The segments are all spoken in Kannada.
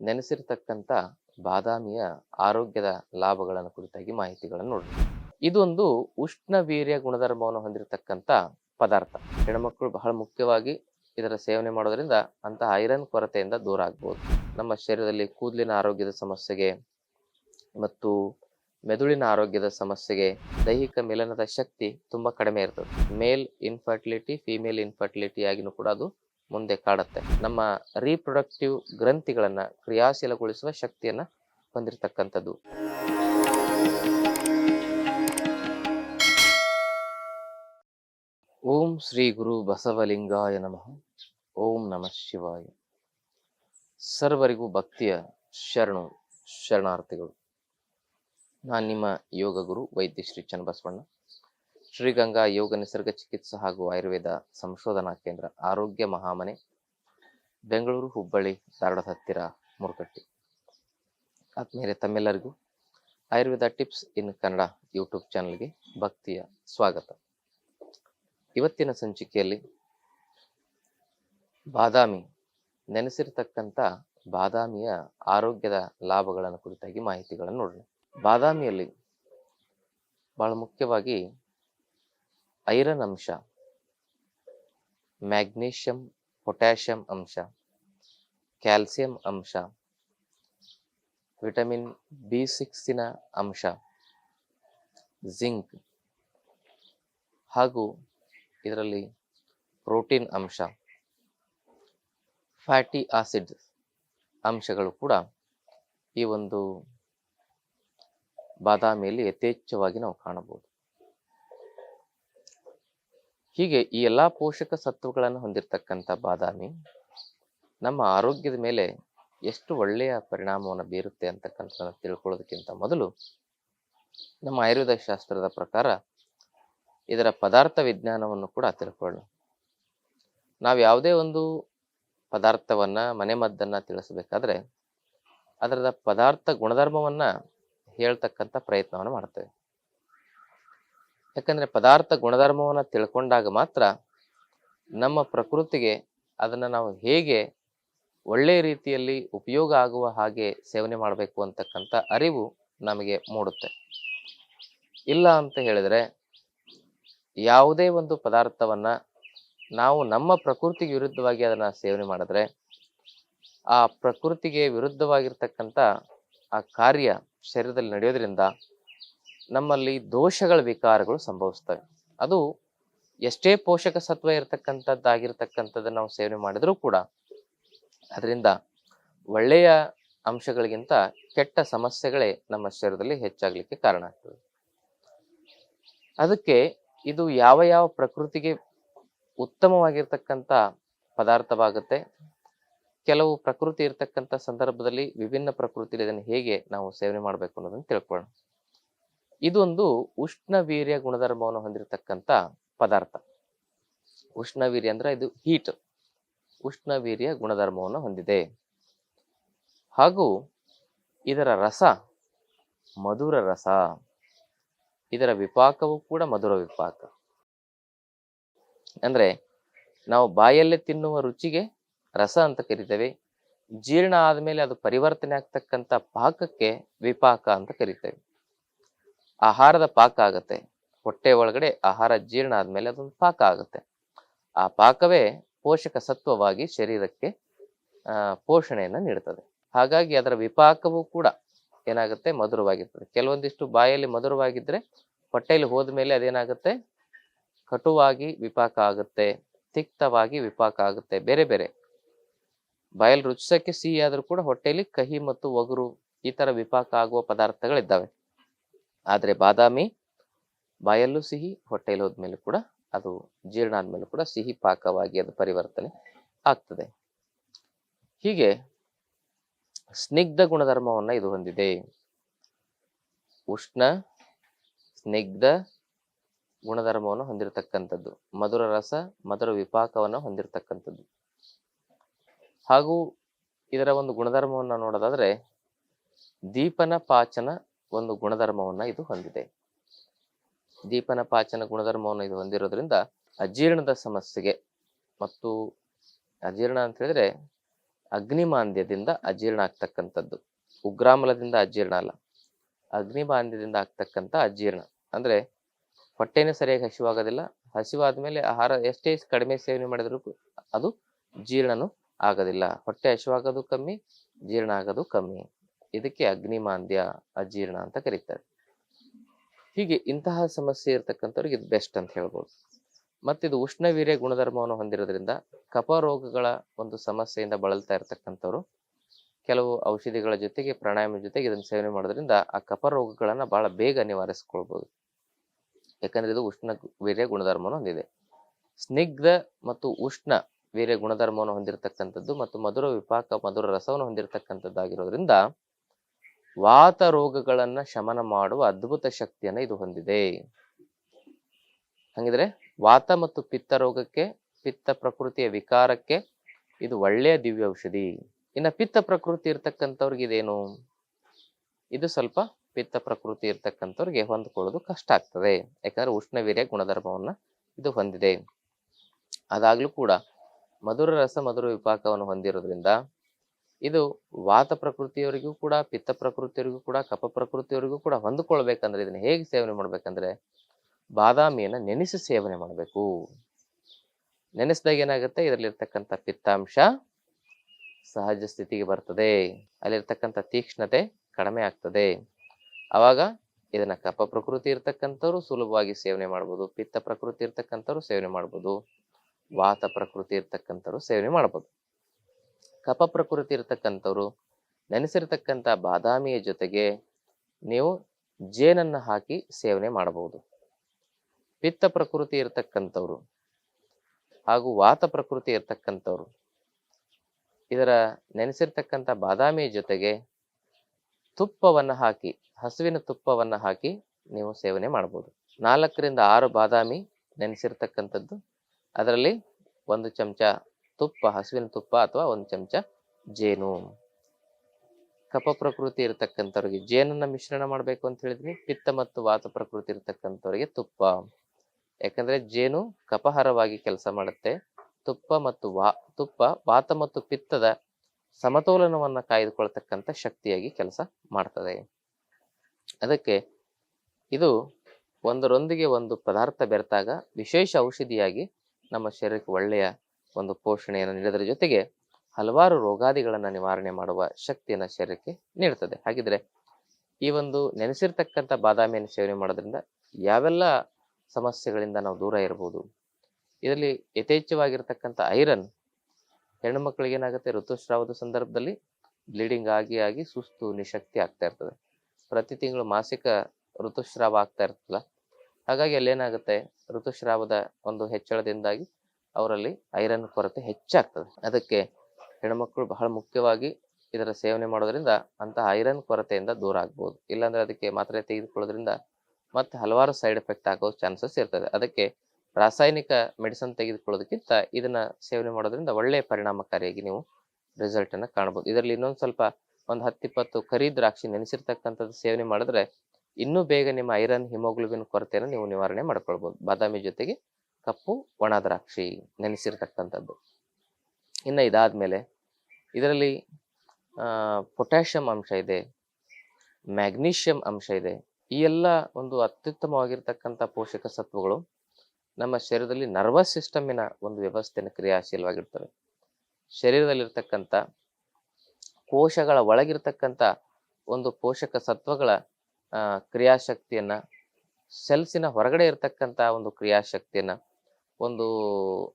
ನೆನೆಸಿರ್ತಕ್ಕಂಥ ಬಾದಾಮಿಯ ಆರೋಗ್ಯದ ಲಾಭಗಳನ್ನು ಕುರಿತಾಗಿ ಮಾಹಿತಿಗಳನ್ನು ನೋಡಿ ಇದೊಂದು ಉಷ್ಣ ವೀರ್ಯ ಗುಣಧರ್ಮವನ್ನು ಹೊಂದಿರತಕ್ಕಂಥ ಪದಾರ್ಥ. ಹೆಣ್ಮಕ್ಳು ಬಹಳ ಮುಖ್ಯವಾಗಿ ಇದರ ಸೇವನೆ ಮಾಡೋದ್ರಿಂದ ಅಂತಹ ಐರನ್ ಕೊರತೆಯಿಂದ ದೂರ ಆಗ್ಬೋದು. ನಮ್ಮ ಶರೀರದಲ್ಲಿ ಕೂದಲಿನ ಆರೋಗ್ಯದ ಸಮಸ್ಯೆಗೆ ಮತ್ತು ಮೆದುಳಿನ ಆರೋಗ್ಯದ ಸಮಸ್ಯೆಗೆ ದೈಹಿಕ ಮಿಲನದ ಶಕ್ತಿ ತುಂಬಾ ಕಡಿಮೆ ಇರ್ತದೆ. ಮೇಲ್ ಇನ್ಫರ್ಟಿಲಿಟಿ ಫಿಮೇಲ್ ಇನ್ಫರ್ಟಿಲಿಟಿ ಆಗಿನೂ ಕೂಡ ಅದು ಮುಂದೆ ಕಾಡುತ್ತೆ. ನಮ್ಮ ರೀಪ್ರೊಡಕ್ಟಿವ್ ಗ್ರಂಥಿಗಳನ್ನು ಕ್ರಿಯಾಶೀಲಗೊಳಿಸುವ ಶಕ್ತಿಯನ್ನ ಹೊಂದಿರತಕ್ಕಂಥದ್ದು. ಓಂ ಶ್ರೀ ಗುರು ಬಸವಲಿಂಗಾಯ ನಮಃ. ಓಂ ನಮಃ ಶಿವಾಯ. ಸರ್ವರಿಗೂ ಭಕ್ತಿಯ ಶರಣು ಶರಣಾರ್ಥಿಗಳು. ನಾನು ನಿಮ್ಮ ಯೋಗ ಗುರು ವೈದ್ಯ ಶ್ರೀ ಚನ್ನಬಸವಣ್ಣ. ಶ್ರೀಗಂಗಾ ಯೋಗ ನಿಸರ್ಗ ಚಿಕಿತ್ಸಾ ಹಾಗೂ ಆಯುರ್ವೇದ ಸಂಶೋಧನಾ ಕೇಂದ್ರ ಆರೋಗ್ಯ ಮಹಾಮನೆ, ಬೆಂಗಳೂರು ಹುಬ್ಬಳ್ಳಿ, ಧಾರವಾಡದ ಹತ್ತಿರ ಮುರುಕಟ್ಟಿ ಆದ್ಮೇಲೆ ತಮ್ಮೆಲ್ಲರಿಗೂ Ayurveda tips in Kannada YouTube ಚಾನಲ್ಗೆ ಭಕ್ತಿಯ ಸ್ವಾಗತ. ಇವತ್ತಿನ ಸಂಚಿಕೆಯಲ್ಲಿ ಬಾದಾಮಿ, ನೆನೆಸಿರ್ತಕ್ಕಂಥ ಬಾದಾಮಿಯ ಆರೋಗ್ಯದ ಲಾಭಗಳನ್ನು ಕುರಿತಾಗಿ ಮಾಹಿತಿಗಳನ್ನು ನೋಡೋಣ. ಬಾದಾಮಿಯಲ್ಲಿ ಬಹಳ ಮುಖ್ಯವಾಗಿ ಐರನ್ ಅಂಶ, ಮ್ಯಾಗ್ನೀಷಿಯಂ, ಪೊಟ್ಯಾಷಿಯಂ ಅಂಶ, ಕ್ಯಾಲ್ಸಿಯಂ ಅಂಶ, ವಿಟಮಿನ್ ಬಿ ಸಿಕ್ಸಿನ ಅಂಶ ಜಿಂಕ್ ಹಾಗೂ ಇದರಲ್ಲಿ ಪ್ರೋಟೀನ್ ಅಂಶ, ಫ್ಯಾಟಿ ಆಸಿಡ್ ಅಂಶಗಳು ಕೂಡ ಈ ಒಂದು ಬಾದಾಮಿಯಲ್ಲಿ ಯಥೇಚ್ಛವಾಗಿ ನಾವು ಕಾಣಬಹುದು. ಹೀಗೆ ಈ ಎಲ್ಲಾ ಪೋಷಕ ಸತ್ವಗಳನ್ನು ಹೊಂದಿರತಕ್ಕಂಥ ಬಾದಾಮಿ ನಮ್ಮ ಆರೋಗ್ಯದ ಮೇಲೆ ಎಷ್ಟು ಒಳ್ಳೆಯ ಪರಿಣಾಮವನ್ನು ಬೀರುತ್ತೆ ಅಂತಕ್ಕಂಥದ್ದನ್ನು ತಿಳ್ಕೊಳ್ಳೋದಕ್ಕಿಂತ ಮೊದಲು ನಮ್ಮ ಆಯುರ್ವೇದ ಶಾಸ್ತ್ರದ ಪ್ರಕಾರ ಇದರ ಪದಾರ್ಥ ವಿಜ್ಞಾನವನ್ನು ಕೂಡ ತಿಳ್ಕೊಳ್ಳೋಣ. ನಾವು ಯಾವುದೇ ಒಂದು ಪದಾರ್ಥವನ್ನ ಮನೆಮದ್ದನ್ನ ತಿಳಿಸಬೇಕಾದ್ರೆ ಅದರದ ಪದಾರ್ಥ ಗುಣಧರ್ಮವನ್ನ ಹೇಳ್ತಕ್ಕಂಥ ಪ್ರಯತ್ನವನ್ನು ಮಾಡ್ತೇವೆ. ಯಾಕಂದ್ರೆ ಪದಾರ್ಥ ಗುಣಧರ್ಮವನ್ನು ತಿಳ್ಕೊಂಡಾಗ ಮಾತ್ರ ನಮ್ಮ ಪ್ರಕೃತಿಗೆ ಅದನ್ನು ನಾವು ಹೇಗೆ ಒಳ್ಳೆಯ ರೀತಿಯಲ್ಲಿ ಉಪಯೋಗ ಆಗುವ ಹಾಗೆ ಸೇವನೆ ಮಾಡಬೇಕು ಅಂತಕ್ಕಂಥ ಅರಿವು ನಮಗೆ ಮೂಡುತ್ತೆ. ಇಲ್ಲ ಅಂತ ಹೇಳಿದರೆ ಯಾವುದೇ ಒಂದು ಪದಾರ್ಥವನ್ನು ನಾವು ನಮ್ಮ ಪ್ರಕೃತಿಗೆ ವಿರುದ್ಧವಾಗಿ ಅದನ್ನು ಸೇವನೆ ಮಾಡಿದ್ರೆ ಆ ಪ್ರಕೃತಿಗೆ ವಿರುದ್ಧವಾಗಿರ್ತಕ್ಕಂಥ ಆ ಕಾರ್ಯ ಶರೀರದಲ್ಲಿ ನಡೆಯೋದ್ರಿಂದ ನಮ್ಮಲ್ಲಿ ದೋಷಗಳ ವಿಕಾರಗಳು ಸಂಭವಿಸ್ತವೆ. ಅದು ಎಷ್ಟೇ ಪೋಷಕ ಸತ್ವ ಇರತಕ್ಕಂಥದ್ದಾಗಿರ್ತಕ್ಕಂಥದ್ದನ್ನು ನಾವು ಸೇವನೆ ಮಾಡಿದ್ರೂ ಕೂಡ ಅದರಿಂದ ಒಳ್ಳೆಯ ಅಂಶಗಳಿಗಿಂತ ಕೆಟ್ಟ ಸಮಸ್ಯೆಗಳೇ ನಮ್ಮ ಶರೀರದಲ್ಲಿ ಹೆಚ್ಚಾಗಲಿಕ್ಕೆ ಕಾರಣ ಆಗ್ತದೆ. ಅದಕ್ಕೆ ಇದು ಯಾವ ಯಾವ ಪ್ರಕೃತಿಗೆ ಉತ್ತಮವಾಗಿರ್ತಕ್ಕಂಥ ಪದಾರ್ಥವಾಗುತ್ತೆ, ಕೆಲವು ಪ್ರಕೃತಿ ಇರತಕ್ಕಂಥ ಸಂದರ್ಭದಲ್ಲಿ ವಿಭಿನ್ನ ಪ್ರಕೃತಿಯಲ್ಲಿ ಇದನ್ನು ಹೇಗೆ ನಾವು ಸೇವನೆ ಮಾಡಬೇಕು ಅನ್ನೋದನ್ನು ತಿಳ್ಕೊಳ್ಳೋಣ. ಇದೊಂದು ಉಷ್ಣ ವೀರ್ಯ ಗುಣಧರ್ಮವನ್ನು ಹೊಂದಿರತಕ್ಕಂತ ಪದಾರ್ಥ. ಉಷ್ಣ ವೀರ್ಯ ಅಂದ್ರೆ ಇದು ಹೀಟ್ ಉಷ್ಣ ವೀರ್ಯ ಗುಣಧರ್ಮವನ್ನು ಹೊಂದಿದೆ. ಹಾಗೂ ಇದರ ರಸ, ಮಧುರ ರಸ. ಇದರ ವಿಪಾಕವು ಕೂಡ ಮಧುರ ವಿಪಾಕ. ಅಂದ್ರೆ ನಾವು ಬಾಯಲ್ಲೇ ತಿನ್ನುವ ರುಚಿಗೆ ರಸ ಅಂತ ಕರಿತೇವೆ. ಜೀರ್ಣ ಆದ್ಮೇಲೆ ಅದು ಪರಿವರ್ತನೆ ಆಗ್ತಕ್ಕಂಥ ಪಾಕಕ್ಕೆ ವಿಪಾಕ ಅಂತ ಕರಿತೇವೆ. ಆಹಾರದ ಪಾಕ ಆಗತ್ತೆ. ಹೊಟ್ಟೆ ಒಳಗಡೆ ಆಹಾರ ಜೀರ್ಣ ಆದ್ಮೇಲೆ ಅದೊಂದು ಪಾಕ ಆಗುತ್ತೆ. ಆ ಪಾಕವೇ ಪೋಷಕ ಸತ್ವವಾಗಿ ಶರೀರಕ್ಕೆ ಪೋಷಣೆಯನ್ನು ನೀಡುತ್ತದೆ ಹಾಗಾಗಿ ಅದರ ವಿಪಾಕವೂ ಕೂಡ ಏನಾಗುತ್ತೆ? ಮಧುರವಾಗಿರ್ತದೆ. ಕೆಲವೊಂದಿಷ್ಟು ಬಾಯಲ್ಲಿ ಮಧುರವಾಗಿದ್ರೆ ಹೊಟ್ಟೆಯಲ್ಲಿ ಹೋದ ಮೇಲೆ ಅದೇನಾಗುತ್ತೆ? ಕಟುವಾಗಿ ವಿಪಾಕ ಆಗುತ್ತೆ, ತಿಕ್ತವಾಗಿ ವಿಪಾಕ ಆಗುತ್ತೆ, ಬೇರೆ ಬೇರೆ. ಬಾಯಲ್ಲಿ ರುಚಿಸಕ್ಕೆ ಸಿಹಿ ಆದರೂ ಕೂಡ ಹೊಟ್ಟೆಯಲ್ಲಿ ಕಹಿ ಮತ್ತು ಒಗರು ಈ ಥರ ವಿಪಾಕ ಆಗುವ ಪದಾರ್ಥಗಳಿದ್ದಾವೆ. ಆದ್ರೆ ಬಾದಾಮಿ, ಬಾಯಲ್ಲೂ ಸಿಹಿ ಹೊಟ್ಟೆಯಲ್ಲಿ ಹೋದ್ಮೇಲೆ ಕೂಡ ಅದು ಜೀರ್ಣ ಆದ್ಮೇಲೆ ಕೂಡ ಸಿಹಿ ಪಾಕವಾಗಿ ಅದು ಪರಿವರ್ತನೆ ಆಗ್ತದೆ. ಹೀಗೆ ಸ್ನಿಗ್ಧ ಗುಣಧರ್ಮವನ್ನ ಇದು ಹೊಂದಿದೆ. ಉಷ್ಣ, ಸ್ನಿಗ್ಧ ಗುಣಧರ್ಮವನ್ನು ಹೊಂದಿರತಕ್ಕಂಥದ್ದು. ಮಧುರ ರಸ, ಮಧುರ ವಿಪಾಕವನ್ನು ಹೊಂದಿರತಕ್ಕಂಥದ್ದು. ಹಾಗೂ ಇದರ ಒಂದು ಗುಣಧರ್ಮವನ್ನು ನೋಡೋದಾದ್ರೆ ದೀಪನ ಪಾಚನ ಒಂದು ಗುಣಧರ್ಮವನ್ನ ಇದು ಹೊಂದಿದೆ. ದೀಪನ ಪಾಚನ ಗುಣಧರ್ಮವನ್ನು ಇದು ಹೊಂದಿರೋದ್ರಿಂದ ಅಜೀರ್ಣದ ಸಮಸ್ಯೆಗೆ ಮತ್ತು ಅಜೀರ್ಣ ಅಂತ ಹೇಳಿದ್ರೆ ಅಗ್ನಿಮಾಂದ್ಯದಿಂದ ಅಜೀರ್ಣ ಆಗ್ತಕ್ಕಂಥದ್ದು. ಉಗ್ರಾಮಲದಿಂದ ಅಜೀರ್ಣ ಅಲ್ಲ. ಅಗ್ನಿಮಾಂದ್ಯದಿಂದ ಆಗ್ತಕ್ಕಂಥ ಅಜೀರ್ಣ. ಅಂದ್ರೆ ಹೊಟ್ಟೆನೇ ಸರಿಯಾಗಿ ಹಸಿವಾಗೋದಿಲ್ಲ. ಹಸಿವಾದ ಮೇಲೆ ಆಹಾರ ಎಷ್ಟೇ ಕಡಿಮೆ ಸೇವನೆ ಮಾಡಿದ್ರು ಅದು ಜೀರ್ಣನು ಆಗೋದಿಲ್ಲ. ಹೊಟ್ಟೆ ಹಸಿವಾಗೋದು ಕಮ್ಮಿ, ಜೀರ್ಣ ಆಗೋದು ಕಮ್ಮಿ. ಇದಕ್ಕೆ ಅಗ್ನಿಮಾಂದ್ಯ, ಅಜೀರ್ಣ ಅಂತ ಕರೀತಾರೆ. ಹೀಗೆ ಇಂತಹ ಸಮಸ್ಯೆ ಇರತಕ್ಕಂಥವ್ರಿಗೆ ಇದು ಬೆಸ್ಟ್ ಅಂತ ಹೇಳ್ಬೋದು. ಮತ್ತಿದು ಉಷ್ಣವೀರ್ಯ ಗುಣಧರ್ಮವನ್ನು ಹೊಂದಿರೋದ್ರಿಂದ ಕಪರೋಗಗಳ ಒಂದು ಸಮಸ್ಯೆಯಿಂದ ಬಳಲ್ತಾ ಇರತಕ್ಕಂಥವ್ರು ಕೆಲವು ಔಷಧಿಗಳ ಜೊತೆಗೆ, ಪ್ರಾಣಾಯಾಮ ಜೊತೆಗೆ ಇದನ್ನು ಸೇವನೆ ಮಾಡೋದ್ರಿಂದ ಆ ಕಫ ರೋಗಗಳನ್ನು ಬಹಳ ಬೇಗ ನಿವಾರಿಸ್ಕೊಳ್ಬೋದು. ಯಾಕಂದ್ರೆ ಇದು ಉಷ್ಣ ವೀರ್ಯ ಗುಣಧರ್ಮವನ್ನು ಹೊಂದಿದೆ. ಸ್ನಿಗ್ಧ ಮತ್ತು ಉಷ್ಣ ವೀರ್ಯ ಗುಣಧರ್ಮವನ್ನು ಹೊಂದಿರತಕ್ಕಂಥದ್ದು ಮತ್ತು ಮಧುರ ವಿಪಾಕ, ಮಧುರ ರಸವನ್ನು ಹೊಂದಿರತಕ್ಕಂಥದ್ದಾಗಿರೋದ್ರಿಂದ ವಾತ ರೋಗಗಳನ್ನ ಶಮನ ಮಾಡುವ ಅದ್ಭುತ ಶಕ್ತಿಯನ್ನ ಇದು ಹೊಂದಿದೆ. ಹಂಗಿದ್ರೆ ವಾತ ಮತ್ತು ಪಿತ್ತ ರೋಗಕ್ಕೆ, ಪಿತ್ತ ಪ್ರಕೃತಿಯ ವಿಕಾರಕ್ಕೆ ಇದು ಒಳ್ಳೆಯ ದಿವ್ಯ ಔಷಧಿ ಇನ್ನ ಪಿತ್ತ ಪ್ರಕೃತಿ ಇರ್ತಕ್ಕಂಥವ್ರಿಗೆ ಇದೇನು? ಇದು ಸ್ವಲ್ಪ ಪಿತ್ತ ಪ್ರಕೃತಿ ಇರ್ತಕ್ಕಂಥವ್ರಿಗೆ ಹೊಂದ್ಕೊಳ್ಳೋದು ಕಷ್ಟ ಆಗ್ತದೆ. ಯಾಕಂದ್ರೆ ಉಷ್ಣವೀರ್ಯ ಗುಣಧರ್ಮವನ್ನ ಇದು ಹೊಂದಿದೆ. ಅದಾಗ್ಲೂ ಕೂಡ ಮಧುರ ರಸ ಮಧುರ ವಿಪಾಕವನ್ನು ಹೊಂದಿರೋದ್ರಿಂದ ಇದು ವಾತ ಪ್ರಕೃತಿಯವರಿಗೂ ಕೂಡ, ಪಿತ್ತ ಪ್ರಕೃತಿಯವರಿಗೂ ಕೂಡ, ಕಪ ಪ್ರಕೃತಿಯವರಿಗೂ ಕೂಡ ಹೊಂದಿಕೊಳ್ಬೇಕಂದ್ರೆ, ಇದನ್ನ ಹೇಗೆ ಸೇವನೆ ಮಾಡ್ಬೇಕಂದ್ರೆ, ಬಾದಾಮಿಯನ್ನು ನೆನೆಸಿ ಸೇವನೆ ಮಾಡಬೇಕು. ನೆನೆಸಿದಾಗ ಏನಾಗುತ್ತೆ? ಇದರಲ್ಲಿರ್ತಕ್ಕಂಥ ಪಿತ್ತಾಂಶ ಸಹಜ ಸ್ಥಿತಿಗೆ ಬರ್ತದೆ. ಅಲ್ಲಿರ್ತಕ್ಕಂಥ ತೀಕ್ಷ್ಣತೆ ಕಡಿಮೆ ಆಗ್ತದೆ. ಅವಾಗ ಇದನ್ನ ಕಪ ಪ್ರಕೃತಿ ಇರ್ತಕ್ಕಂಥವ್ರು ಸುಲಭವಾಗಿ ಸೇವನೆ ಮಾಡ್ಬೋದು. ಪಿತ್ತ ಪ್ರಕೃತಿ ಇರ್ತಕ್ಕಂಥವ್ರು ಸೇವನೆ ಮಾಡ್ಬೋದು. ವಾತ ಪ್ರಕೃತಿ ಇರ್ತಕ್ಕಂಥವ್ರು ಸೇವನೆ ಮಾಡ್ಬೋದು. ಕಫ ಪ್ರಕೃತಿ ಇರತಕ್ಕಂಥವ್ರು, ನೆನೆಸಿರ್ತಕ್ಕಂಥ ಬಾದಾಮಿಯ ಜೊತೆಗೆ ನೀವು ಜೇನನ್ನು ಹಾಕಿ ಸೇವನೆ ಮಾಡಬಹುದು. ಪಿತ್ತ ಪ್ರಕೃತಿ ಇರತಕ್ಕಂಥವ್ರು ಹಾಗೂ ವಾತ ಪ್ರಕೃತಿ ಇರತಕ್ಕಂಥವ್ರು, ಇದರ ನೆನೆಸಿರ್ತಕ್ಕಂಥ ಬಾದಾಮಿಯ ಜೊತೆಗೆ ತುಪ್ಪವನ್ನು ಹಾಕಿ, ಹಸುವಿನ ತುಪ್ಪವನ್ನು ಹಾಕಿ ನೀವು ಸೇವನೆ ಮಾಡಬಹುದು. ನಾಲ್ಕರಿಂದ ಆರು ಬಾದಾಮಿ ನೆನೆಸಿರ್ತಕ್ಕಂಥದ್ದು. ಅದರಲ್ಲಿ ಒಂದು ಚಮಚ ತುಪ್ಪ, ಹಸುವಿನ ತುಪ್ಪ ಅಥವಾ ಒಂದು ಚಮಚ ಜೇನು. ಕಪ ಪ್ರಕೃತಿ ಇರತಕ್ಕಂಥವ್ರಿಗೆ ಜೇನನ್ನ ಮಿಶ್ರಣ ಮಾಡಬೇಕು ಅಂತ ಹೇಳಿದ್ವಿ. ಪಿತ್ತ ಮತ್ತು ವಾತ ಪ್ರಕೃತಿ ಇರತಕ್ಕಂಥವ್ರಿಗೆ ತುಪ್ಪ. ಯಾಕಂದ್ರೆ ಜೇನು ಕಪಹರವಾಗಿ ಕೆಲಸ ಮಾಡುತ್ತೆ. ತುಪ್ಪ ಮತ್ತು ವಾ, ತುಪ್ಪ, ವಾತ ಮತ್ತು ಪಿತ್ತದ ಸಮತೋಲನವನ್ನ ಕಾಯ್ದುಕೊಳ್ತಕ್ಕಂಥ ಶಕ್ತಿಯಾಗಿ ಕೆಲಸ ಮಾಡ್ತದೆ. ಅದಕ್ಕೆ ಇದು ಒಂದರೊಂದಿಗೆ ಒಂದು ಪದಾರ್ಥ ಬೆರೆತಾಗ ವಿಶೇಷ ಔಷಧಿಯಾಗಿ ನಮ್ಮ ಶರೀರಕ್ಕೆ ಒಳ್ಳೆಯ ಒಂದು ಪೋಷಣೆಯನ್ನು ನೀಡೋದ್ರ ಜೊತೆಗೆ ಹಲವಾರು ರೋಗಾದಿಗಳನ್ನು ನಿವಾರಣೆ ಮಾಡುವ ಶಕ್ತಿಯನ್ನ ಶರೀರಕ್ಕೆ ನೀಡುತ್ತದೆ ಹಾಗಿದ್ರೆ ಈ ಒಂದು ನೆನೆಸಿರ್ತಕ್ಕಂಥ ಬಾದಾಮಿಯನ್ನು ಸೇವನೆ ಮಾಡೋದ್ರಿಂದ ಯಾವೆಲ್ಲ ಸಮಸ್ಯೆಗಳಿಂದ ನಾವು ದೂರ ಇರಬಹುದು ಇದರಲ್ಲಿ ಯಥೇಚ್ಛವಾಗಿರ್ತಕ್ಕಂಥ ಐರನ್, ಹೆಣ್ಣು ಮಕ್ಕಳಿಗೆ ಏನಾಗುತ್ತೆ, ಋತುಸ್ರಾವದ ಸಂದರ್ಭದಲ್ಲಿ ಬ್ಲೀಡಿಂಗ್ ಆಗಿ ಆಗಿ ಸುಸ್ತು, ನಿಶಕ್ತಿ ಆಗ್ತಾ ಇರ್ತದೆ. ಪ್ರತಿ ತಿಂಗಳು ಮಾಸಿಕ ಋತುಸ್ರಾವ ಆಗ್ತಾ ಇರ್ತಲ್ಲ ಹಾಗಾಗಿ ಅಲ್ಲಿ ಏನಾಗುತ್ತೆ ಋತುಸ್ರಾವದ ಒಂದು ಹೆಚ್ಚಳದಿಂದಾಗಿ ಅವರಲ್ಲಿ ಐರನ್ ಕೊರತೆ ಹೆಚ್ಚಾಗ್ತದೆ. ಅದಕ್ಕೆ ಹೆಣ್ಮಕ್ಳು ಬಹಳ ಮುಖ್ಯವಾಗಿ ಇದರ ಸೇವನೆ ಮಾಡೋದ್ರಿಂದ ಅಂತ ಐರನ್ ಕೊರತೆಯಿಂದ ದೂರ ಆಗ್ಬೋದು. ಇಲ್ಲಾಂದ್ರೆ ಅದಕ್ಕೆ ಮಾತ್ರೆ ತೆಗೆದುಕೊಳ್ಳೋದ್ರಿಂದ ಮತ್ತೆ ಹಲವಾರು ಸೈಡ್ ಎಫೆಕ್ಟ್ ಆಗೋ ಚಾನ್ಸಸ್ ಇರ್ತದೆ. ಅದಕ್ಕೆ ರಾಸಾಯನಿಕ ಮೆಡಿಸನ್ ತೆಗೆದುಕೊಳ್ಳೋದಕ್ಕಿಂತ ಇದನ್ನ ಸೇವನೆ ಮಾಡೋದ್ರಿಂದ ಒಳ್ಳೆಯ ಪರಿಣಾಮಕಾರಿಯಾಗಿ ನೀವು ರಿಸಲ್ಟ್ ಅನ್ನ ಕಾಣಬಹುದು ಇದರಲ್ಲಿ ಇನ್ನೊಂದು ಸ್ವಲ್ಪ ಒಂದು ಹತ್ತಿಪ್ಪತ್ತು ಕರಿ ದ್ರಾಕ್ಷಿ ನೆನೆಸಿರ್ತಕ್ಕಂಥದ್ದು ಸೇವನೆ ಮಾಡಿದ್ರೆ ಇನ್ನೂ ಬೇಗ ನಿಮ್ಮ ಐರನ್ ಹಿಮೋಗ್ಲೋಬಿನ್ ಕೊರತೆಯನ್ನು ನೀವು ನಿವಾರಣೆ ಮಾಡ್ಕೊಳ್ಬಹುದು ಬಾದಾಮಿ ಜೊತೆಗೆ ಕಪ್ಪು, ಒಣ ದ್ರಾಕ್ಷಿ ನೆನೆಸಿರ್ತಕ್ಕಂಥದ್ದು. ಇನ್ನು ಇದಾದ್ಮೇಲೆ ಇದರಲ್ಲಿ ಪೊಟ್ಯಾಷಿಯಂ ಅಂಶ ಇದೆ, ಮ್ಯಾಗ್ನೀಷಿಯಂ ಅಂಶ ಇದೆ, ಈ ಎಲ್ಲ ಒಂದು ಅತ್ಯುತ್ತಮವಾಗಿರ್ತಕ್ಕಂಥ ಪೋಷಕ ಸತ್ವಗಳು ನಮ್ಮ ಶರೀರದಲ್ಲಿ ನರ್ವಸ್ ಸಿಸ್ಟಮಿನ ಒಂದು ವ್ಯವಸ್ಥೆಯನ್ನು ಕ್ರಿಯಾಶೀಲವಾಗಿರ್ತವೆ ಶರೀರದಲ್ಲಿರ್ತಕ್ಕಂಥ ಕೋಶಗಳ ಒಳಗಿರ್ತಕ್ಕಂಥ ಒಂದು ಪೋಷಕ ಸತ್ವಗಳ ಕ್ರಿಯಾಶಕ್ತಿಯನ್ನ, ಸೆಲ್ಸಿನ ಹೊರಗಡೆ ಇರತಕ್ಕಂಥ ಒಂದು ಕ್ರಿಯಾಶಕ್ತಿಯನ್ನ ಒಂದು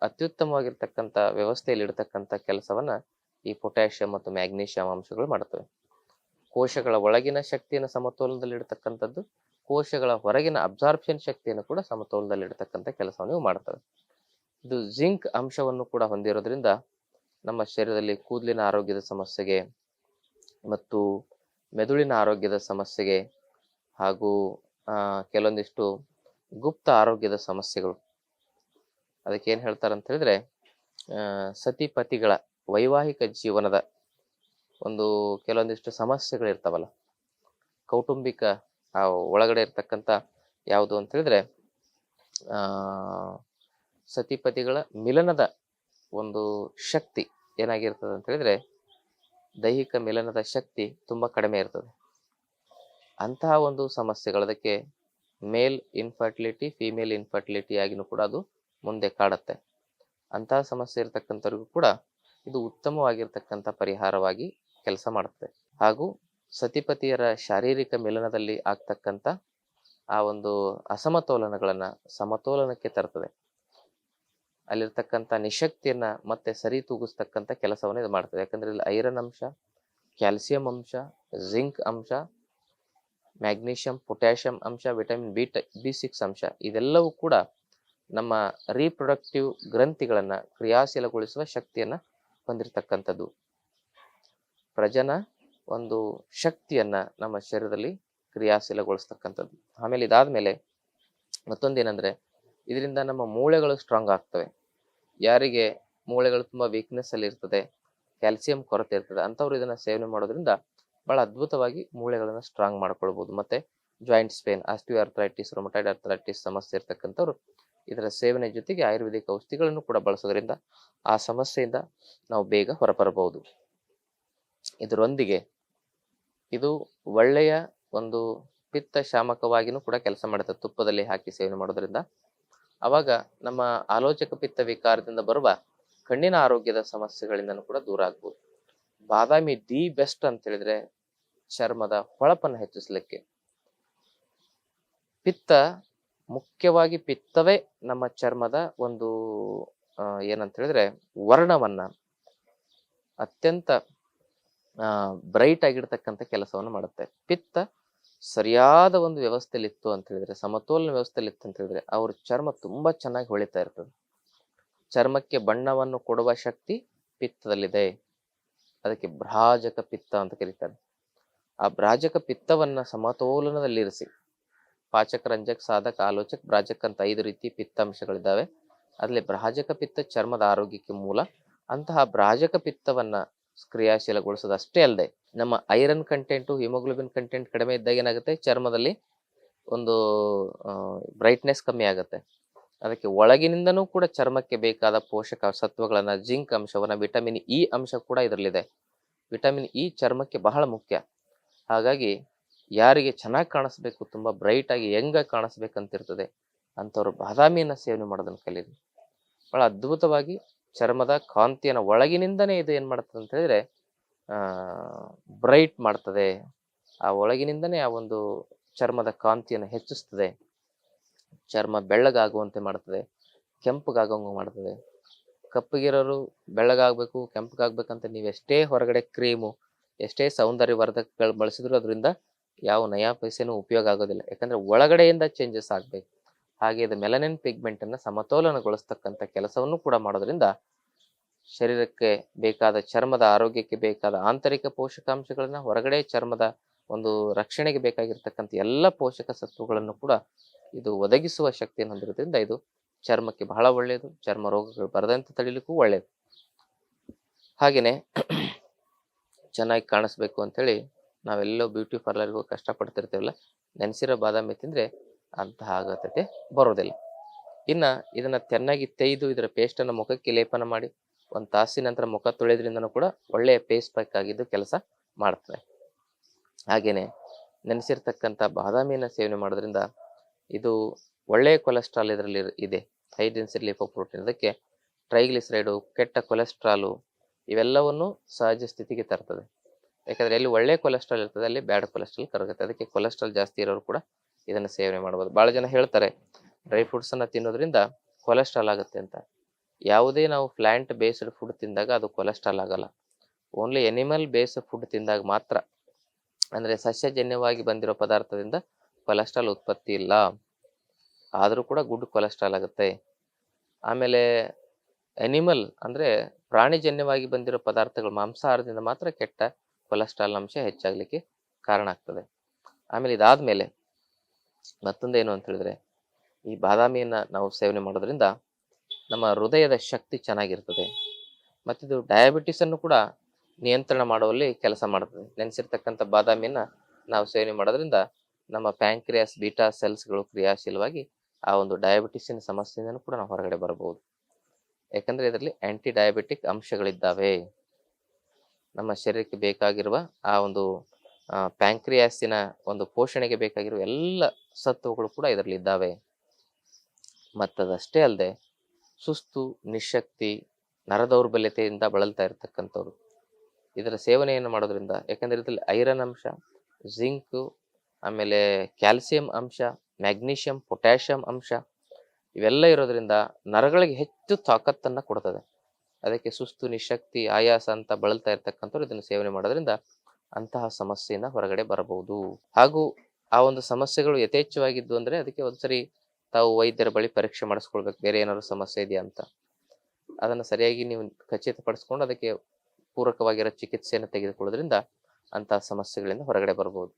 ಅತ್ಯುತ್ತಮವಾಗಿರ್ತಕ್ಕಂಥ ವ್ಯವಸ್ಥೆಯಲ್ಲಿ ಇರತಕ್ಕಂಥ ಕೆಲಸವನ್ನ ಈ ಪೊಟ್ಯಾಷಿಯಂ ಮತ್ತು ಮ್ಯಾಗ್ನೀಷಿಯಂ ಅಂಶಗಳು ಮಾಡ್ತವೆ. ಕೋಶಗಳ ಒಳಗಿನ ಶಕ್ತಿಯನ್ನು ಸಮತೋಲನದಲ್ಲಿ ಇಡತಕ್ಕಂಥದ್ದು ಕೋಶಗಳ ಹೊರಗಿನ ಅಬ್ಸಾರ್ಪ್ಷನ್ ಶಕ್ತಿಯನ್ನು ಕೂಡ ಸಮತೋಲನದಲ್ಲಿ ಇಡತಕ್ಕಂಥ ಕೆಲಸವನ್ನು ಮಾಡ್ತವೆ. ಇದು ಜಿಂಕ್ ಅಂಶವನ್ನು ಕೂಡ ಹೊಂದಿರೋದ್ರಿಂದ ನಮ್ಮ ಶರೀರದಲ್ಲಿ ಕೂದಲಿನ ಆರೋಗ್ಯದ ಸಮಸ್ಯೆಗೆ ಮತ್ತು ಮೆದುಳಿನ ಆರೋಗ್ಯದ ಸಮಸ್ಯೆಗೆ ಹಾಗೂ ಕೆಲವೊಂದಿಷ್ಟು ಗುಪ್ತ ಆರೋಗ್ಯದ ಸಮಸ್ಯೆಗಳು ಅದಕ್ಕೆ ಏನು ಹೇಳ್ತಾರೆ ಅಂತ ಹೇಳಿದ್ರೆ ಸತಿಪತಿಗಳ ವೈವಾಹಿಕ ಜೀವನದ ಒಂದು ಕೆಲವೊಂದಿಷ್ಟು ಸಮಸ್ಯೆಗಳು ಇರ್ತಾವಲ್ಲ ಕೌಟುಂಬಿಕ, ಆ, ಒಳಗಡೆ ಇರ್ತಕ್ಕಂಥ ಯಾವುದು ಅಂತ ಹೇಳಿದ್ರೆ ಸತಿಪತಿಗಳ ಮಿಲನದ ಒಂದು ಶಕ್ತಿ ಏನಾಗಿರ್ತದೆ ಅಂತ ಹೇಳಿದ್ರೆ ದೈಹಿಕ ಮಿಲನದ ಶಕ್ತಿ ತುಂಬ ಕಡಿಮೆ ಇರ್ತದೆ. ಅಂತಹ ಒಂದು ಸಮಸ್ಯೆಗಳು ಅದಕ್ಕೆ ಮೇಲ್ ಇನ್ಫರ್ಟಿಲಿಟಿ ಫೀಮೇಲ್ ಇನ್ಫರ್ಟಿಲಿಟಿ ಆಗಿನೂ ಕೂಡ ಅದು ಮುಂದೆ ಕಾಡತ್ತೆ. ಅಂತಹ ಸಮಸ್ಯೆ ಇರತಕ್ಕಂಥವ್ರಿಗೂ ಕೂಡ ಇದು ಉತ್ತಮವಾಗಿರ್ತಕ್ಕಂಥ ಪರಿಹಾರವಾಗಿ ಕೆಲಸ ಮಾಡುತ್ತೆ. ಹಾಗೂ ಸತಿಪತಿಯರ ಶಾರೀರಿಕ ಮಿಲನದಲ್ಲಿ ಆಗ್ತಕ್ಕಂಥ ಆ ಒಂದು ಅಸಮತೋಲನಗಳನ್ನ ಸಮತೋಲನಕ್ಕೆ ತರ್ತದೆ. ಅಲ್ಲಿರ್ತಕ್ಕಂಥ ನಿಶಕ್ತಿಯನ್ನ ಮತ್ತೆ ಸರಿ ತೂಗಿಸ್ತಕ್ಕಂಥ ಕೆಲಸವನ್ನು ಇದು ಮಾಡ್ತದೆ. ಯಾಕಂದ್ರೆ ಇಲ್ಲಿ ಐರನ್ ಅಂಶ, ಕ್ಯಾಲ್ಸಿಯಂ ಅಂಶ, ಜಿಂಕ್ ಅಂಶ, ಮ್ಯಾಗ್ನೀಷಿಯಂ, ಪೊಟ್ಯಾಷಿಯಂ ಅಂಶ, ವಿಟಮಿನ್ ಬಿ ಟ, ಬಿ ಸಿಕ್ಸ್ ಅಂಶ ಇದೆಲ್ಲವೂ ಕೂಡ ನಮ್ಮ ರೀಪ್ರೊಡಕ್ಟಿವ್ ಗ್ರಂಥಿಗಳನ್ನು ಕ್ರಿಯಾಶೀಲಗೊಳಿಸುವ ಶಕ್ತಿಯನ್ನ ಹೊಂದಿರತಕ್ಕಂಥದ್ದು. ಪ್ರಜನ ಒಂದು ಶಕ್ತಿಯನ್ನ ನಮ್ಮ ಶರೀರದಲ್ಲಿ ಕ್ರಿಯಾಶೀಲಗೊಳಿಸ್ತಕ್ಕಂಥದ್ದು. ಆಮೇಲೆ ಇದಾದ್ಮೇಲೆ ಮತ್ತೊಂದೇನಂದ್ರೆ ಇದರಿಂದ ನಮ್ಮ ಮೂಳೆಗಳು ಸ್ಟ್ರಾಂಗ್ ಆಗ್ತವೆ. ಯಾರಿಗೆ ಮೂಳೆಗಳು ತುಂಬಾ ವೀಕ್ನೆಸ್ಸಲ್ಲಿ ಇರ್ತದೆ ಕ್ಯಾಲ್ಸಿಯಂ ಕೊರತೆ ಇರ್ತದೆ, ಅಂಥವ್ರು ಇದನ್ನ ಸೇವನೆ ಮಾಡೋದ್ರಿಂದ ಬಹಳ ಅದ್ಭುತವಾಗಿ ಮೂಳೆಗಳನ್ನು ಸ್ಟ್ರಾಂಗ್ ಮಾಡ್ಕೊಳ್ಬಹುದು ಮತ್ತೆ joints pain osteoarthritis rheumatoid arthritis ಸಮಸ್ಯೆ ಇರ್ತಕ್ಕಂಥವ್ರು ಇದರ ಸೇವನೆ ಜೊತೆಗೆ ಆಯುರ್ವೇದಿಕ್ ಔಷಧಿಗಳನ್ನು ಕೂಡ ಬಳಸೋದ್ರಿಂದ ಆ ಸಮಸ್ಯೆಯಿಂದ ನಾವು ಬೇಗ ಹೊರಬರಬಹುದು. ಇದರೊಂದಿಗೆ ಇದು ಒಳ್ಳೆಯ ಒಂದು ಪಿತ್ತ ಶಾಮಕವಾಗಿಯೂ ಕೂಡ ಕೆಲಸ ಮಾಡುತ್ತೆ. ತುಪ್ಪದಲ್ಲಿ ಹಾಕಿ ಸೇವನೆ ಮಾಡೋದ್ರಿಂದ. ಅವಾಗ ನಮ್ಮ ಆಲೋಚಕ ಪಿತ್ತ ವಿಕಾರದಿಂದ ಬರುವ ಕಣ್ಣಿನ ಆರೋಗ್ಯದ ಸಮಸ್ಯೆಗಳಿಂದನೂ ಕೂಡ ದೂರ ಆಗ್ಬೋದು. ಬಾದಾಮಿ ದಿ ಬೆಸ್ಟ್ ಅಂತ ಹೇಳಿದ್ರೆ ಚರ್ಮದ ಹೊಳಪನ್ನು ಹೆಚ್ಚಿಸಲಿಕ್ಕೆ. ಪಿತ್ತ ಮುಖ್ಯವಾಗಿ ಪಿತ್ತವೇ ನಮ್ಮ ಚರ್ಮದ ಒಂದು ಏನಂತ ಹೇಳಿದ್ರೆ ವರ್ಣವನ್ನ ಅತ್ಯಂತ ಬ್ರೈಟ್ ಆಗಿರ್ತಕ್ಕಂಥ ಕೆಲಸವನ್ನು ಮಾಡುತ್ತೆ. ಪಿತ್ತ ಸರಿಯಾದ ಒಂದು ವ್ಯವಸ್ಥೆಯಲ್ಲಿ ಇತ್ತು ಅಂತ ಹೇಳಿದ್ರೆ ಸಮತೋಲನ ವ್ಯವಸ್ಥೆಯಲ್ಲಿ ಇತ್ತು ಅಂತ ಹೇಳಿದ್ರೆ ಅವ್ರ ಚರ್ಮ ತುಂಬಾ ಚೆನ್ನಾಗಿ ಹೊಳಿತಾ ಇರ್ತದೆ. ಚರ್ಮಕ್ಕೆ ಬಣ್ಣವನ್ನು ಕೊಡುವ ಶಕ್ತಿ ಪಿತ್ತದಲ್ಲಿದೆ. ಅದಕ್ಕೆ ಭ್ರಾಜಕ ಪಿತ್ತ ಅಂತ ಕರೀತಾರೆ. ಆ ಭ್ರಾಜಕ ಪಿತ್ತವನ್ನ ಸಮತೋಲನದಲ್ಲಿರಿಸಿ ಪಾಚಕ, ರಂಜಕ, ಸಾಧಕ, ಆಲೋಚಕ ಭ್ರಾಜಕ ಅಂತ ಐದು ರೀತಿ ಪಿತ್ತಾಂಶಗಳಿದ್ದಾವೆ. ಅದರಲ್ಲಿ ಭ್ರಾಜಕ ಪಿತ್ತ ಚರ್ಮದ ಆರೋಗ್ಯಕ್ಕೆ ಮೂಲ. ಅಂತಹ ಭ್ರಾಜಕ ಪಿತ್ತವನ್ನ ಕ್ರಿಯಾಶೀಲಗೊಳಿಸೋದು ಅಷ್ಟೇ ಅಲ್ಲದೆ ನಮ್ಮ ಐರನ್ ಕಂಟೆಂಟು, ಹಿಮೋಗ್ಲೋಬಿನ್ ಕಂಟೆಂಟ್ ಕಡಿಮೆ ಇದ್ದಾಗ ಏನಾಗುತ್ತೆ? ಚರ್ಮದಲ್ಲಿ ಒಂದು ಬ್ರೈಟ್ನೆಸ್ ಕಮ್ಮಿ ಆಗುತ್ತೆ. ಅದಕ್ಕೆ ಒಳಗಿನಿಂದನೂ ಕೂಡ ಚರ್ಮಕ್ಕೆ ಬೇಕಾದ ಪೋಷಕ ಸತ್ವಗಳನ್ನು, ಜಿಂಕ್ ಅಂಶವನ್ನ, ವಿಟಮಿನ್ ಇ ಅಂಶ ಕೂಡ ಇದರಲ್ಲಿದೆ. ವಿಟಮಿನ್ ಇ ಚರ್ಮಕ್ಕೆ ಬಹಳ ಮುಖ್ಯ. ಹಾಗಾಗಿ ಯಾರಿಗೆ ಚೆನ್ನಾಗಿ ಕಾಣಿಸ್ಬೇಕು, ತುಂಬ ಬ್ರೈಟ್ ಆಗಿ ಹೆಂಗ ಕಾಣಿಸ್ಬೇಕಂತ ಇರ್ತದೆ ಅಂಥವ್ರು ಬಾದಾಮಿಯನ್ನ ಸೇವನೆ ಮಾಡೋದನ್ನ ಕಲೀರಿ. ಬಹಳ ಅದ್ಭುತವಾಗಿ ಚರ್ಮದ ಕಾಂತಿಯನ್ನ ಒಳಗಿನಿಂದನೇ ಇದು ಏನು ಮಾಡ್ತದೆ ಅಂತ ಹೇಳಿದ್ರೆ ಬ್ರೈಟ್ ಮಾಡ್ತದೆ. ಆ ಒಳಗಿನಿಂದನೇ ಆ ಒಂದು ಚರ್ಮದ ಕಾಂತಿಯನ್ನು ಹೆಚ್ಚಿಸ್ತದೆ. ಚರ್ಮ ಬೆಳ್ಳಗಾಗುವಂತೆ ಮಾಡ್ತದೆ ಕೆಂಪಗಾಗಂಗೆ ಮಾಡ್ತದೆ. ಕಪ್ಪಗಿರೋರು ಬೆಳ್ಳಗಾಗಬೇಕು, ಕೆಂಪಗಾಗ್ಬೇಕಂತ ನೀವು ಎಷ್ಟೇ ಹೊರಗಡೆ ಕ್ರೀಮು, ಎಷ್ಟೇ ಸೌಂದರ್ಯವರ್ಧಕಗಳು ಬಳಸಿದ್ರು ಅದರಿಂದ ಯಾವ ನಯಾ ಪೈಸೆನೂ ಉಪಯೋಗ ಆಗೋದಿಲ್ಲ. ಯಾಕಂದ್ರೆ ಒಳಗಡೆಯಿಂದ ಚೇಂಜಸ್ ಆಗ್ಬೇಕು. ಹಾಗೆ ಇದು ಮೆಲನಿನ್ ಪಿಗ್ಮೆಂಟ್ ಅನ್ನ ಸಮತೋಲನಗೊಳಿಸ್ತಕ್ಕಂಥ ಕೆಲಸವನ್ನು ಕೂಡ ಮಾಡೋದ್ರಿಂದ ಶರೀರಕ್ಕೆ ಬೇಕಾದ ಚರ್ಮದ ಆರೋಗ್ಯಕ್ಕೆ ಬೇಕಾದ ಆಂತರಿಕ ಪೋಷಕಾಂಶಗಳನ್ನ ಹೊರಗಡೆ ಚರ್ಮದ ಒಂದು ರಕ್ಷಣೆಗೆ ಬೇಕಾಗಿರ್ತಕ್ಕಂಥ ಎಲ್ಲ ಪೋಷಕ ಸತ್ವಗಳನ್ನು ಕೂಡ ಇದು ಒದಗಿಸುವ ಶಕ್ತಿಯನ್ನು ಹೊಂದಿರೋದ್ರಿಂದ ಇದು ಚರ್ಮಕ್ಕೆ ಬಹಳ ಒಳ್ಳೆಯದು ಚರ್ಮ ರೋಗಗಳು ಬರದಂತೆ ತಡಿಲಿಕ್ಕೂ ಒಳ್ಳೆಯದು ಹಾಗೆಯೇ ಚೆನ್ನಾಗಿ ಕಾಣಿಸ್ಬೇಕು ಅಂತೇಳಿ ನಾವೆಲ್ಲೋ ಬ್ಯೂಟಿ ಪಾರ್ಲರ್ಗೆ ಹೋಗಿ ಕಷ್ಟಪಡ್ತಿರ್ತೀವಲ್ಲ, ನೆನೆಸಿರೋ ಬಾದಾಮಿ ತಿಂದರೆ ಅಂತಹ ಆಗತತೆ ಬರೋದಿಲ್ಲ. ಇನ್ನು ಇದನ್ನು ಚೆನ್ನಾಗಿ ತೆಗೆದು ಇದರ ಪೇಸ್ಟನ್ನು ಮುಖಕ್ಕೆ ಲೇಪನ ಮಾಡಿ, ಒಂದು ತಾಸಿನ ನಂತರ ಮುಖ ತೊಳೆಯೋದ್ರಿಂದನೂ ಕೂಡ ಒಳ್ಳೆಯ ಪೇಸ್ಟ್ ಪ್ಯಾಕ್ ಆಗಿದ್ದು ಕೆಲಸ ಮಾಡ್ತದೆ ಹಾಗೆಯೇ ನೆನೆಸಿರ್ತಕ್ಕಂಥ ಬಾದಾಮಿಯನ್ನು ಸೇವನೆ ಮಾಡೋದ್ರಿಂದ ಇದು ಒಳ್ಳೆಯ ಕೊಲೆಸ್ಟ್ರಾಲ್ ಇದರಲ್ಲಿ ಇದೆ. ಹೈ ಡೆನ್ಸಿಟಿ ಲಿಪೋಪ್ರೋಟೀನ್ ಅದಕ್ಕೆ ಟ್ರೈಗ್ಲಿಸರೈಡು ಕೆಟ್ಟ ಕೊಲೆಸ್ಟ್ರಾಲು ಇವೆಲ್ಲವನ್ನು ಸಹಜ ಸ್ಥಿತಿಗೆ ತರ್ತದೆ. ಯಾಕಂದ್ರೆ ಎಲ್ಲಿ ಒಳ್ಳೆ ಕೊಲೆಸ್ಟ್ರಾಲ್ ಇರ್ತದೆ, ಅಲ್ಲಿ ಬ್ಯಾಡ್ ಕೊಲೆಸ್ಟ್ರಾಲ್ ಕರಗುತ್ತೆ ಅದಕ್ಕೆ ಕೊಲೆಸ್ಟ್ರಾಲ್ ಜಾಸ್ತಿ ಇರೋರು ಕೂಡ ಇದನ್ನು ಸೇವನೆ ಮಾಡ್ಬೋದು. ಬಹಳ ಜನ ಹೇಳ್ತಾರೆ ಡ್ರೈ ಫ್ರೂಟ್ಸನ್ನು ತಿನ್ನೋದ್ರಿಂದ ಕೊಲೆಸ್ಟ್ರಾಲ್ ಆಗುತ್ತೆ ಅಂತ. ಯಾವುದೇ ನಾವು ಪ್ಲಾಂಟ್ ಬೇಸ್ಡ್ ಫುಡ್ ತಿಂದಾಗ ಅದು ಕೊಲೆಸ್ಟ್ರಾಲ್ ಆಗಲ್ಲ. ಓನ್ಲಿ ಎನಿಮಲ್ ಬೇಸ್ಡ್ ಫುಡ್ ತಿಂದಾಗ ಮಾತ್ರ, ಅಂದ್ರೆ ಸಸ್ಯಜನ್ಯವಾಗಿ ಬಂದಿರೋ ಪದಾರ್ಥದಿಂದ ಕೊಲೆಸ್ಟ್ರಾಲ್ ಉತ್ಪತ್ತಿ ಇಲ್ಲ. ಆದರೂ ಕೂಡ ಗುಡ್ ಕೊಲೆಸ್ಟ್ರಾಲ್ ಆಗುತ್ತೆ. ಆಮೇಲೆ ಎನಿಮಲ್ ಅಂದ್ರೆ ಪ್ರಾಣಿಜನ್ಯವಾಗಿ ಬಂದಿರೋ ಪದಾರ್ಥಗಳು ಮಾಂಸಾಹಾರದಿಂದ ಮಾತ್ರ ಕೆಟ್ಟ ಕೊಲೆಸ್ಟ್ರಾಲ್ ಅಂಶ ಹೆಚ್ಚಾಗಲಿಕ್ಕೆ ಕಾರಣ ಆಗ್ತದೆ. ಆಮೇಲೆ ಇದಾದ ಮೇಲೆ ಮತ್ತೊಂದೇನು ಅಂತ ಹೇಳಿದ್ರೆ, ಈ ಬಾದಾಮಿಯನ್ನು ನಾವು ಸೇವನೆ ಮಾಡೋದ್ರಿಂದ ನಮ್ಮ ಹೃದಯದ ಶಕ್ತಿ ಚೆನ್ನಾಗಿರ್ತದೆ. ಮತ್ತಿದು ಡಯಾಬಿಟಿಸ್ ಅನ್ನು ಕೂಡ ನಿಯಂತ್ರಣ ಮಾಡುವಲ್ಲಿ ಕೆಲಸ ಮಾಡ್ತದೆ. ನೆನೆಸಿರ್ತಕ್ಕಂಥ ಬಾದಾಮಿಯನ್ನು ನಾವು ಸೇವನೆ ಮಾಡೋದ್ರಿಂದ ನಮ್ಮ ಪ್ಯಾಂಕ್ರಿಯಾಸ್ ಬೀಟಾ ಸೆಲ್ಸ್ಗಳು ಕ್ರಿಯಾಶೀಲವಾಗಿ ಆ ಒಂದು ಡಯಾಬಿಟಿಸಿನ ಸಮಸ್ಯೆಯಿಂದ ಕೂಡ ನಾವು ಹೊರಗಡೆ ಬರಬಹುದು ಯಾಕಂದರೆ ಇದರಲ್ಲಿ ಆ್ಯಂಟಿ ಡಯಾಬಿಟಿಕ್ ಅಂಶಗಳಿದ್ದಾವೆ. ನಮ್ಮ ಶರೀರಕ್ಕೆ ಬೇಕಾಗಿರುವ ಆ ಒಂದು ಪ್ಯಾಂಕ್ರಿಯಾಸಿನ ಒಂದು ಪೋಷಣೆಗೆ ಬೇಕಾಗಿರುವ ಎಲ್ಲ ಸತ್ವಗಳು ಕೂಡ ಇದರಲ್ಲಿ ಇದ್ದಾವೆ. ಮತ್ತದಷ್ಟೇ ಅಲ್ಲದೆ, ಸುಸ್ತು, ನಿಶಕ್ತಿ, ನರದೌರ್ಬಲ್ಯತೆಯಿಂದ ಬಳಲ್ತಾ ಇರತಕ್ಕಂಥವ್ರು. ಇದರ ಸೇವನೆಯನ್ನು ಮಾಡೋದ್ರಿಂದ, ಯಾಕಂದರೆ ಇದರಲ್ಲಿ ಐರನ್ ಅಂಶ, ಜಿಂಕ್, ಆಮೇಲೆ ಕ್ಯಾಲ್ಸಿಯಂ ಅಂಶ, ಮ್ಯಾಗ್ನೀಷಿಯಂ, ಪೊಟ್ಯಾಷಿಯಂ ಅಂಶ, ಇವೆಲ್ಲ ಇರೋದ್ರಿಂದ ನರಗಳಿಗೆ ಹೆಚ್ಚು ತಾಕತ್ತನ್ನು ಕೊಡ್ತದೆ. ಅದಕ್ಕೆ ಸುಸ್ತು, ನಿಶಕ್ತಿ, ಆಯಾಸ ಅಂತ ಬಳಲ್ತಾ ಇರ್ತಕ್ಕಂಥವ್ರು ಇದನ್ನು ಸೇವನೆ ಮಾಡೋದ್ರಿಂದ ಅಂತಹ ಸಮಸ್ಯೆಯಿಂದ ಹೊರಗಡೆ ಬರಬಹುದು. ಹಾಗೂ ಆ ಒಂದು ಸಮಸ್ಯೆಗಳು ಯಥೇಚ್ಛವಾಗಿದ್ದು ಅಂದ್ರೆ ಅದಕ್ಕೆ ಒಂದ್ಸರಿ ತಾವು ವೈದ್ಯರ ಬಳಿ ಪರೀಕ್ಷೆ ಮಾಡಿಸ್ಕೊಳ್ಬೇಕು. ಬೇರೆ ಏನಾದ್ರು ಸಮಸ್ಯೆ ಇದೆಯಾ ಅಂತ. ಅದನ್ನ ಸರಿಯಾಗಿ ನೀವು ಖಚಿತಪಡಿಸ್ಕೊಂಡು ಅದಕ್ಕೆ ಪೂರಕವಾಗಿರೋ ಚಿಕಿತ್ಸೆಯನ್ನು ತೆಗೆದುಕೊಳ್ಳೋದ್ರಿಂದ ಅಂತಹ ಸಮಸ್ಯೆಗಳಿಂದ ಹೊರಗಡೆ ಬರಬಹುದು.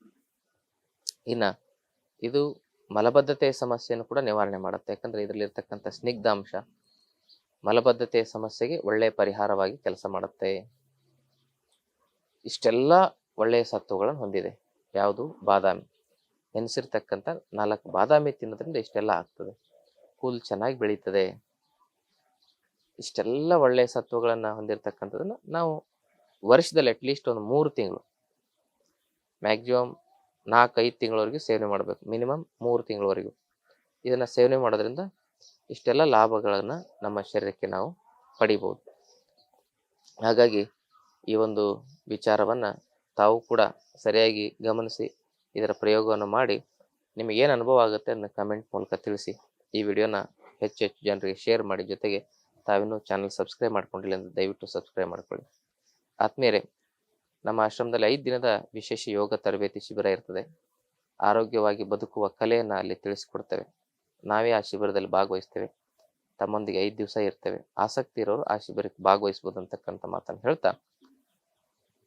ಇನ್ನ ಇದು ಮಲಬದ್ಧತೆಯ ಸಮಸ್ಯೆಯನ್ನು ಕೂಡ ನಿವಾರಣೆ ಮಾಡುತ್ತೆ. ಯಾಕಂದ್ರೆ ಇದರಲ್ಲಿರ್ತಕ್ಕಂಥ ಸ್ನಿಗ್ಧಾಂಶ ಮಲಬದ್ಧತೆಯ ಸಮಸ್ಯೆಗೆ ಒಳ್ಳೆಯ ಪರಿಹಾರವಾಗಿ ಕೆಲಸ ಮಾಡುತ್ತೆ. ಇಷ್ಟೆಲ್ಲ ಒಳ್ಳೆಯ ಸತ್ವಗಳನ್ನು ಹೊಂದಿದೆ. ಯಾವುದು? ಬಾದಾಮಿ. ನೆನೆಸಿರ್ತಕ್ಕಂಥ ನಾಲ್ಕು ಬಾದಾಮಿ ತಿನ್ನೋದ್ರಿಂದ ಇಷ್ಟೆಲ್ಲ ಆಗ್ತದೆ. ಹುಲ್ ಚೆನ್ನಾಗಿ ಬೆಳೀತದೆ. ಇಷ್ಟೆಲ್ಲ ಒಳ್ಳೆಯ ಸತ್ವಗಳನ್ನು ಹೊಂದಿರತಕ್ಕಂಥದ್ದನ್ನು ನಾವು ವರ್ಷದಲ್ಲಿ ಅಟ್ಲೀಸ್ಟ್ ಒಂದು ಮೂರು ತಿಂಗಳು ಮ್ಯಾಕ್ಸಿಮಮ್ ನಾಲ್ಕೈದು ತಿಂಗಳವರೆಗೂ ಸೇವನೆ ಮಾಡಬೇಕು. ಮಿನಿಮಮ್ ಮೂರು ತಿಂಗಳವರೆಗೂ. ಇದನ್ನು ಸೇವನೆ ಮಾಡೋದ್ರಿಂದ ಇಷ್ಟೆಲ್ಲ ಲಾಭಗಳನ್ನು ನಮ್ಮ ಶರೀರಕ್ಕೆ ನಾವು ಪಡಿಬೋದು. ಹಾಗಾಗಿ ಈ ಒಂದು ವಿಚಾರವನ್ನ ತಾವು ಕೂಡ ಸರಿಯಾಗಿ ಗಮನಿಸಿ, ಇದರ ಪ್ರಯೋಗವನ್ನು ಮಾಡಿ ನಿಮಗೇನು ಅನುಭವ ಆಗುತ್ತೆ ಅದನ್ನ ಕಮೆಂಟ್ ಮೂಲಕ ತಿಳಿಸಿ. ಈ ವಿಡಿಯೋನ ಹೆಚ್ಚು ಹೆಚ್ಚು ಜನರಿಗೆ ಶೇರ್ ಮಾಡಿ, ಜೊತೆಗೆ ತಾವಿನ್ನೂ ಚಾನಲ್ ಸಬ್ಸ್ಕ್ರೈಬ್ ಮಾಡ್ಕೊಂಡಿಲ್ಲ ಅಂದ್ರೆ ದಯವಿಟ್ಟು ಸಬ್ಸ್ಕ್ರೈಬ್ ಮಾಡ್ಕೊಳ್ಳಿ. ಆತ್ಮೀಯರೇ, ನಮ್ಮ ಆಶ್ರಮದಲ್ಲಿ ಐದು ದಿನದ ವಿಶೇಷ ಯೋಗ ತರಬೇತಿ ಶಿಬಿರ ಇರ್ತದೆ. ಆರೋಗ್ಯವಾಗಿ ಬದುಕುವ ಕಲೆಯನ್ನು ಅಲ್ಲಿ ತಿಳಿಸ್ಕೊಡ್ತೇವೆ. ನಾವೇ ಆ ಶಿಬಿರದಲ್ಲಿ ಭಾಗವಹಿಸ್ತೇವೆ. ತಮ್ಮೊಂದಿಗೆ ಐದು ದಿವಸ ಇರ್ತೇವೆ. ಆಸಕ್ತಿ ಇರೋರು ಆ ಶಿಬಿರಕ್ಕೆ ಭಾಗವಹಿಸಬಹುದು ಅಂತಕ್ಕಂಥ ಮಾತನ್ನು ಹೇಳ್ತಾ,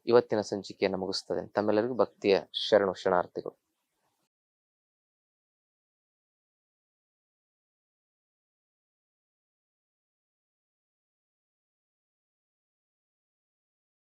ಇವತ್ತಿನ ಸಂಚಿಕೆಯನ್ನು ಮುಗಿಸ್ತದೆ ತಮ್ಮೆಲ್ಲರಿಗೂ ಭಕ್ತಿಯ ಶರಣು ಶರಣಾರ್ಥಿಗಳು.